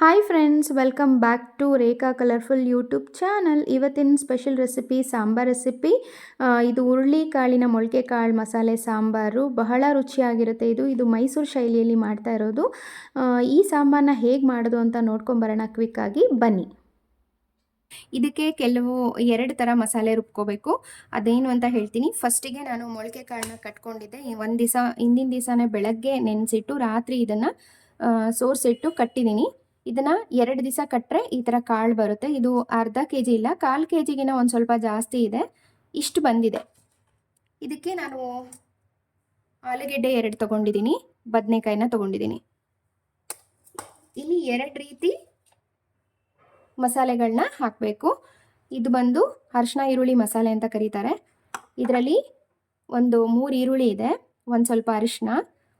Hi friends welcome back to Rekha colourful YouTube channel ಇವತ್ತಿನ special recipe sambar recipe ಇದು ಕಾಳಿನ ಮೊಳಕೆ ಕಾಳು ಮಸಾಲೆ ಸಾಂಬಾರು. ಬಹಳ ರುಚಿಯಾಗಿರುತ್ತೆ ಇದು. ಇದು ಮೈಸೂರು ಶೈಲಿಯಲ್ಲಿ ಮಾಡ್ತಾ ಇರೋದು. ಈ ಸಾಂಬಾರನ್ನ ಹೇಗೆ ಮಾಡೋದು ಅಂತ ನೋಡ್ಕೊಂಬರೋಣ ಕ್ವಿಕ್ಕಾಗಿ ಬನ್ನಿ. ಇದಕ್ಕೆ ಕೆಲವು ಎರಡು ಥರ ಮಸಾಲೆ ರುಬ್ಕೋಬೇಕು. ಅದೇನು ಅಂತ ಹೇಳ್ತೀನಿ. ಫಸ್ಟಿಗೆ ನಾನು ಮೊಳಕೆ ಕಾಳನ್ನ ಕಟ್ಕೊಂಡಿದ್ದೆ. ಒಂದು ದಿವಸ, ಹಿಂದಿನ ದಿವಸನೇ ಬೆಳಗ್ಗೆ ನೆನೆಸಿಟ್ಟು ರಾತ್ರಿ ಇದನ್ನು ಸೋರ್ಸಿಟ್ಟು ಕಟ್ಟಿದ್ದೀನಿ ಇದನ್ನು ಎರಡು ದಿವಸ ಕಟ್ಟರೆ ಈ ಥರ ಕಾಳು ಬರುತ್ತೆ. ಇದು ಅರ್ಧ ಕೆ ಜಿ ಇಲ್ಲ, ಕಾಲು ಕೆ ಜಿಗಿನ ಒಂದು ಸ್ವಲ್ಪ ಜಾಸ್ತಿ ಇದೆ. ಇಷ್ಟು ಬಂದಿದೆ. ಇದಕ್ಕೆ ನಾನು ಆಲೂಗೆಡ್ಡೆ ಎರಡು ತೊಗೊಂಡಿದ್ದೀನಿ ಬದನೆಕಾಯಿನ ತೊಗೊಂಡಿದ್ದೀನಿ ಇಲ್ಲಿ ಎರಡು ರೀತಿ ಮಸಾಲೆಗಳನ್ನ ಹಾಕಬೇಕು. ಇದು ಬಂದು ಅರಿಶಿನ ಈರುಳ್ಳಿ, ಮಸಾಲೆ ಅಂತ ಕರೀತಾರೆ. ಇದರಲ್ಲಿ ಒಂದು ಮೂರು ಈರುಳ್ಳಿ ಇದೆ, ಒಂದು ಸ್ವಲ್ಪ ಅರಿಶಿನ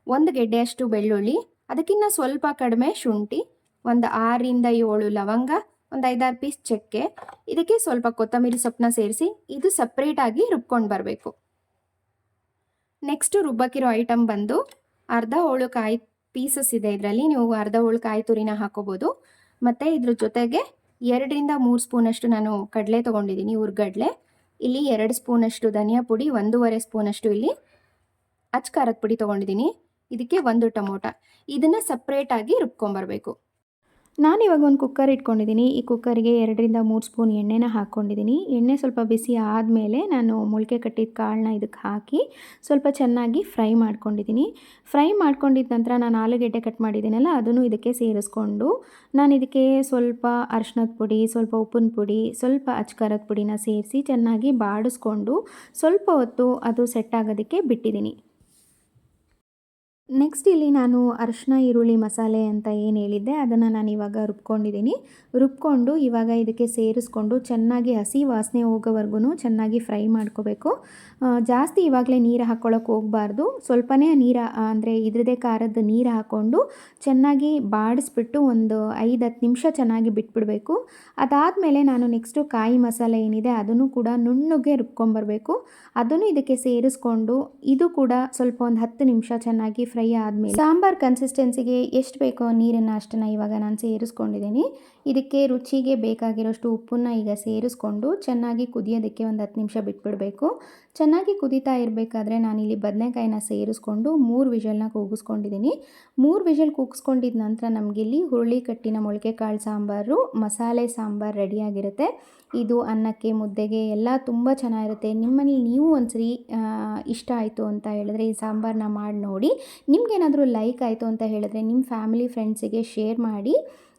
ಒಂದು ಗೆಡ್ಡೆಯಷ್ಟು ಬೆಳ್ಳುಳ್ಳಿ ಅದಕ್ಕಿಂತ ಸ್ವಲ್ಪ ಕಡಿಮೆ ಶುಂಠಿ ಒಂದು ಆರರಿಂದ ಏಳು ಲವಂಗ, ಒಂದು ಐದಾರು ಪೀಸ್ ಚಕ್ಕೆ. ಇದಕ್ಕೆ ಸ್ವಲ್ಪ ಕೊತ್ತಂಬರಿ ಸೊಪ್ಪನ್ನ ಸೇರಿಸಿ ಇದು ಸಪ್ರೇಟಾಗಿ ರುಬ್ಕೊಂಡು ಬರಬೇಕು. ನೆಕ್ಸ್ಟು ರುಬ್ಬಕ್ಕಿರೋ ಐಟಮ್ ಬಂದು ಅರ್ಧ ಹೋಳು ಕಾಯಿ ಪೀಸಸ್ ಇದೆ ಇದರಲ್ಲಿ. ನೀವು ಅರ್ಧ ಹೋಳು ಕಾಯಿ ತುರಿನ ಹಾಕೋಬೋದು. ಮತ್ತು ಇದ್ರ ಜೊತೆಗೆ ಎರಡರಿಂದ ಮೂರು ಸ್ಪೂನಷ್ಟು ನಾನು ಕಡಲೆ ತೊಗೊಂಡಿದ್ದೀನಿ ಹುರ್ಗಡ್ಲೆ ಇಲ್ಲಿ ಎರಡು ಸ್ಪೂನಷ್ಟು ಧನಿಯಾ ಪುಡಿ, ಒಂದೂವರೆ ಸ್ಪೂನಷ್ಟು ಇಲ್ಲಿ ಅಚ್ ಖಾರದ ಪುಡಿ ತೊಗೊಂಡಿದ್ದೀನಿ. ಇದಕ್ಕೆ ಒಂದು ಟೊಮೊಟ. ಇದನ್ನು ಸಪ್ರೇಟಾಗಿ ರುಬ್ಕೊಂಬರ್ಬೇಕು ನಾನಿವಾಗ ಒಂದು ಕುಕ್ಕರ್ ಇಟ್ಕೊಂಡಿದ್ದೀನಿ. ಈ ಕುಕ್ಕರಿಗೆ ಎರಡರಿಂದ ಮೂರು ಸ್ಪೂನ್ ಎಣ್ಣೆನ ಹಾಕ್ಕೊಂಡಿದ್ದೀನಿ. ಎಣ್ಣೆ ಸ್ವಲ್ಪ ಬಿಸಿ ಆದಮೇಲೆ ನಾನು ಮೊಳಕೆ ಕಟ್ಟಿದ ಕಾಳನ್ನ ಇದಕ್ಕೆ ಹಾಕಿ ಸ್ವಲ್ಪ ಚೆನ್ನಾಗಿ ಫ್ರೈ ಮಾಡ್ಕೊಂಡಿದ್ದೀನಿ. ಫ್ರೈ ಮಾಡ್ಕೊಂಡಿದ್ದ ನಂತರ ನಾನು ಆಲೂಗೆಡ್ಡೆ ಕಟ್ ಮಾಡಿದ್ದೀನಲ್ಲ, ಅದನ್ನು ಇದಕ್ಕೆ ಸೇರಿಸ್ಕೊಂಡು ನಾನು ಇದಕ್ಕೆ ಸ್ವಲ್ಪ ಅರ್ಶಿನದ ಪುಡಿ, ಸ್ವಲ್ಪ ಉಪ್ಪಿನ ಪುಡಿ, ಸ್ವಲ್ಪ ಅಚ್ಕಾರದ ಪುಡಿನ ಸೇರಿಸಿ ಚೆನ್ನಾಗಿ ಬಾಡಿಸ್ಕೊಂಡು ಸ್ವಲ್ಪ ಹೊತ್ತು ಅದು ಸೆಟ್ ಆಗೋದಕ್ಕೆ ಬಿಟ್ಟಿದ್ದೀನಿ. ನೆಕ್ಸ್ಟ್ ಇಲ್ಲಿ ನಾನು ಅರಿಶಿನ ಈರುಳ್ಳಿ ಮಸಾಲೆ ಅಂತ ಏನು ಹೇಳಿದ್ದೆ, ಅದನ್ನು ನಾನು ಇವಾಗ ರುಬ್ಕೊಂಡಿದ್ದೀನಿ. ರುಬ್ಕೊಂಡು ಇವಾಗ ಇದಕ್ಕೆ ಸೇರಿಸ್ಕೊಂಡು ಚೆನ್ನಾಗಿ ಹಸಿ ವಾಸನೆ ಹೋಗೋವರೆಗೂ ಚೆನ್ನಾಗಿ ಫ್ರೈ ಮಾಡ್ಕೋಬೇಕು. ಜಾಸ್ತಿ ಇವಾಗಲೇ ನೀರು ಹಾಕ್ಕೊಳ್ಳೋಕೆ ಹೋಗಬಾರ್ದು. ಸ್ವಲ್ಪನೇ ನೀರು ಅಂದರೆ ಇದ್ರದೇ ಖಾರದ ನೀರು ಹಾಕ್ಕೊಂಡು ಚೆನ್ನಾಗಿ ಬಾಡಿಸ್ಬಿಟ್ಟು ಒಂದು ಐದು ಹತ್ತು ನಿಮಿಷ ಚೆನ್ನಾಗಿ ಬಿಟ್ಬಿಡಬೇಕು. ಅದಾದಮೇಲೆ ನಾನು ನೆಕ್ಸ್ಟು ಕಾಯಿ ಮಸಾಲೆ ಏನಿದೆ, ಅದನ್ನು ಕೂಡ ನುಣ್ಣಗೆ ರುಬ್ಕೊಂಬರ್ಬೇಕು. ಅದನ್ನು ಇದಕ್ಕೆ ಸೇರಿಸ್ಕೊಂಡು ಇದು ಕೂಡ ಸ್ವಲ್ಪ ಒಂದು ಹತ್ತು ನಿಮಿಷ ಚೆನ್ನಾಗಿ ಫ್ರೈ ಆದಮೇಲೆ ಸಾಂಬಾರ್ ಕನ್ಸಿಸ್ಟೆನ್ಸಿಗೆ ಎಷ್ಟು ಬೇಕೋ ನೀರನ್ನು ಅಷ್ಟನ್ನು ಇವಾಗ ನಾನು ಸೇರಿಸ್ಕೊಂಡಿದ್ದೀನಿ. ಇದಕ್ಕೆ ರುಚಿಗೆ ಬೇಕಾಗಿರೋಷ್ಟು ಉಪ್ಪನ್ನು ಈಗ ಸೇರಿಸ್ಕೊಂಡು ಚೆನ್ನಾಗಿ ಕುದಿಯೋದಕ್ಕೆ ಒಂದು ಹತ್ತು ನಿಮಿಷ ಬಿಟ್ಬಿಡಬೇಕು. ಚೆನ್ನಾಗಿ ಕುದೀತಾ ಇರಬೇಕಾದ್ರೆ ನಾನಿಲ್ಲಿ ಬದನೆಕಾಯಿನ ಸೇರಿಸ್ಕೊಂಡು ಮೂರು ವಿಷಲ್ನ ಕೂಗಿಸ್ಕೊಂಡಿದ್ದೀನಿ. ಮೂರು ವಿಷಲ್ ಕೂಗಿಸ್ಕೊಂಡಿದ ನಂತರ ನಮಗಿಲ್ಲಿ ಹುರುಳಿ ಕಟ್ಟಿನ ಮೊಳಕೆ ಕಾಳು ಸಾಂಬಾರು, ಮಸಾಲೆ ಸಾಂಬಾರು ರೆಡಿಯಾಗಿರುತ್ತೆ ಇದು ಅನ್ನಕ್ಕೆ, ಮುದ್ದೆಗೆ ಎಲ್ಲ ತುಂಬ ಚೆನ್ನಾಗಿರುತ್ತೆ. ನಿಮ್ಮಲ್ಲಿ ನೀವು ಒಂದ್ಸರಿ ಇಷ್ಟ ಆಯಿತು ಅಂತ ಹೇಳಿದ್ರೆ ಈ ಸಾಂಬಾರನ್ನ ಮಾಡಿ ನೋಡಿ. ನಿಮ್ಗೇನಾದರೂ ಲೈಕ್ ಆಯಿತು ಅಂತ ಹೇಳಿದ್ರೆ ನಿಮ್ಮ ಫ್ಯಾಮಿಲಿ ಫ್ರೆಂಡ್ಸಿಗೆ ಶೇರ್ ಮಾಡಿ,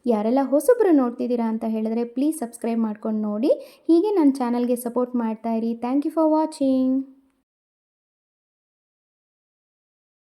ಯಾರೆಲ್ಲ ಹೊಸಬ್ರು ನೋಡ್ತಿದ್ದೀರಾ ಅಂತ ಹೇಳಿದ್ರೆ ಪ್ಲೀಸ್ ಸಬ್ಸ್ಕ್ರೈಬ್ ಮಾಡ್ಕೊಂಡು ನೋಡಿ. ಹೀಗೆ ನನ್ನ ಚಾನಲ್ಗೆ ಸಪೋರ್ಟ್ ಮಾಡ್ತಾ ಇರಿ. Thank you for watching